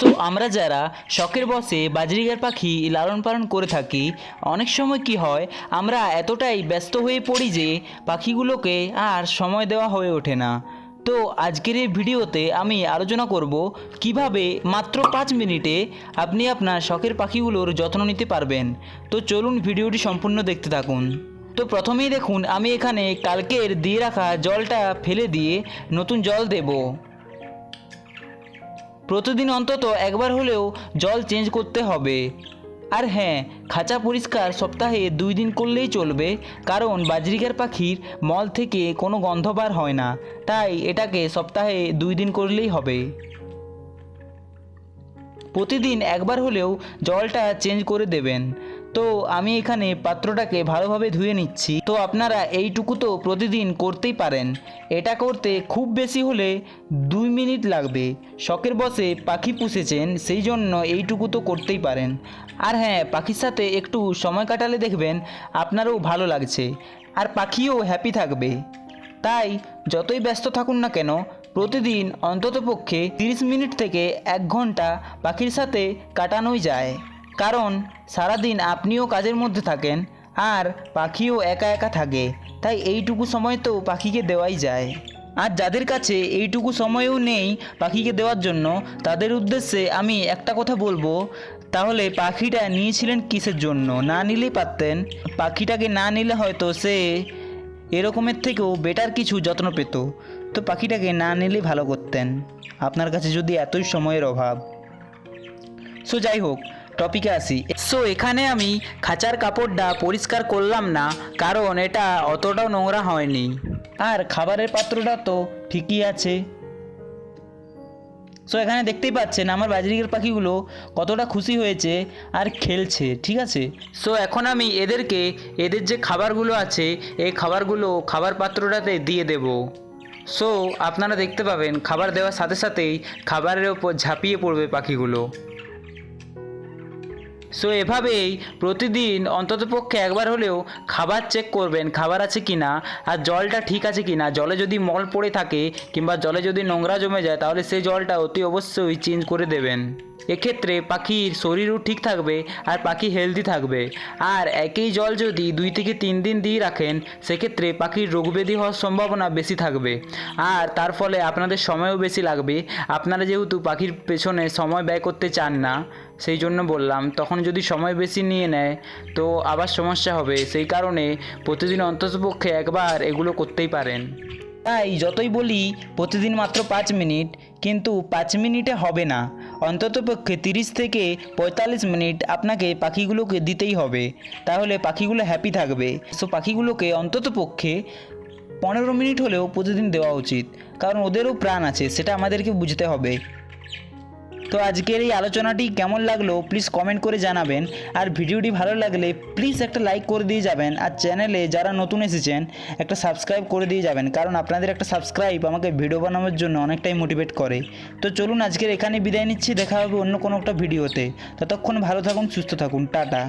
তো আমরা যারা শখের বসে বাজরিগার পাখি লালন পালন করে থাকি, অনেক সময় কি হয়, আমরা এতটাই ব্যস্ত হয়ে পড়ি যে পাখিগুলোকে আর সময় দেওয়া হয়ে ওঠে না। তো আজকের এই ভিডিওতে আমি আলোচনা করব কীভাবে মাত্র পাঁচ মিনিটে আপনি আপনার শখের পাখিগুলোর যত্ন নিতে পারবেন। তো চলুন ভিডিওটি সম্পূর্ণ দেখতে থাকুন। তো প্রথমেই দেখুন, আমি এখানে কালকের দিয়ে রাখা জলটা ফেলে দিয়ে নতুন জল দেবো। প্রতিদিন অন্তত একবার হলেও জল চেঞ্জ করতে হবে। আর হ্যাঁ খাঁচা পরিষ্কার সপ্তাহে দুই দিন করলেই চলবে, কারণ বাজরিকার পাখির মল থেকে কোনো গন্ধ বার হয় না, তাই এটাকে সপ্তাহে দুই দিন করলেই হবে। প্রতিদিন একবার হলেও জলটা চেঞ্জ করে দেবেন। তো আমি এখানে পাত্রটাকে ভালোভাবে ধুয়ে নিচ্ছি। তো আপনারা এইটুকু তো প্রতিদিন করতেই পারেন। এটা করতে খুব বেশি হলে দুই মিনিট লাগবে। শখের বসে পাখি পুষেছেন, সেই জন্য এইটুকু তো করতেই পারেন। আর হ্যাঁ পাখির সাথে একটু সময় কাটালে দেখবেন আপনারও ভালো লাগছে। আর পাখিও হ্যাপি থাকবে। তাই যতই ব্যস্ত থাকুন না কেন, প্রতিদিন অন্ততপক্ষে তিরিশ মিনিট থেকে এক ঘণ্টা পাখির সাথে কাটানোই যায়। কারণ সারাদিন আপনিও কাজের মধ্যে থাকেন আর পাখিও একা একা থাকে। তাই এইটুকু সময় তো পাখিকে দেওয়াই যায়। আর যাদের কাছে এইটুকু সময়ও নেই পাখিকে দেওয়ার জন্য, তাদের উদ্দেশ্যে আমি একটা কথা বলব। তাহলে পাখিটা নিয়েছিলেন কিসের জন্য? না নিলেই পারতেন। পাখিটাকে না নিলে হয়তো সে এরকমের থেকেও বেটার কিছু যত্ন পেত। তো পাখিটাকে না নিলেই ভালো করতেন। আপনার কাছে যদি এতই সময়ের অভাব। সো যাই হোক টপিকে আসি সো এখানে আমি খাঁচার কাপড়টা পরিষ্কার করলাম না, কারণ এটা অতটাও নোংরা হয়নি। আর খাবারের পাত্রটা তো ঠিকই আছে। সো এখানে দেখতেই পাচ্ছেন আমার বাজরিকের পাখিগুলো কতটা খুশি হয়েছে আর খেলছে, ঠিক আছে? সো এখন আমি এদেরকে, এদের যে খাবারগুলো আছে, এই খাবারগুলো খাবার পাত্রটাতে দিয়ে দেব। সো আপনারা দেখতে পাবেন, খাবার দেওয়ার সাথে সাথেই খাবারের ওপর ঝাঁপিয়ে পড়বে পাখিগুলো। সো এভাবেই প্রতিদিন অন্ততপক্ষে একবার হলেও খাবার চেক করবেন, খাবার আছে কি না আর জলটা ঠিক আছে কি না জলে যদি মল পড়ে থাকে কিংবা জলে যদি নোংরা জমে যায়, তাহলে সেই জলটা অতি অবশ্যই চেঞ্জ করে দেবেন। এক্ষেত্রে পাখির শরীরও ঠিক থাকবে আর পাখি হেলদি থাকবে। আর একই জল যদি দুই থেকে তিন দিন দিয়ে রাখেন, সেক্ষেত্রে পাখির রোগব্যাধি হওয়ার সম্ভাবনা বেশি থাকবে। আর তার ফলে আপনাদের সময়ও বেশি লাগবে। আপনারা যেহেতু পাখির পেছনে সময় ব্যয় করতে চান না সেই জন্য বললাম, তখন যদি সময় বেশি নিয়ে নেয়, তো আবার সমস্যা হবে। সেই কারণে প্রতিদিন অন্ততপক্ষে একবার এগুলো করতেই পারেন। তাই যতই বলি, প্রতিদিন মাত্র পাঁচ মিনিট, কিন্তু পাঁচ মিনিটে হবে না। অন্ততপক্ষে তিরিশ থেকে পঁয়তাল্লিশ মিনিট আপনাকে পাখিগুলোকে দিতেই হবে। তাহলে পাখিগুলো হ্যাপি থাকবে। সো পাখিগুলোকে অন্ততপক্ষে পনেরো মিনিট হলেও প্রতিদিন দেওয়া উচিত। কারণ ওদেরও প্রাণ আছে, সেটা আমাদেরকে বুঝতে হবে। তো আজকের এই আলোচনাটি কেমন লাগল প্লিজ কমেন্ট করে জানাবেন। আর ভিডিওটি ভালো লাগলে প্লিজ একটা লাইক করে দিয়ে যাবেন। আর চ্যানেলে যারা নতুন এসেছেন, একটা সাবস্ক্রাইব করে দিয়ে যাবেন। কারণ আপনাদের একটা সাবস্ক্রাইব আমাকে ভিডিও বানানোর জন্য অনেকটাই মোটিভেট করে। তো চলুন আজকের এখানে বিদায় নিচ্ছি। দেখা হবে অন্য কোনো একটা ভিডিওতে ততক্ষণ ভালো থাকুন, সুস্থ থাকুন। টাটা।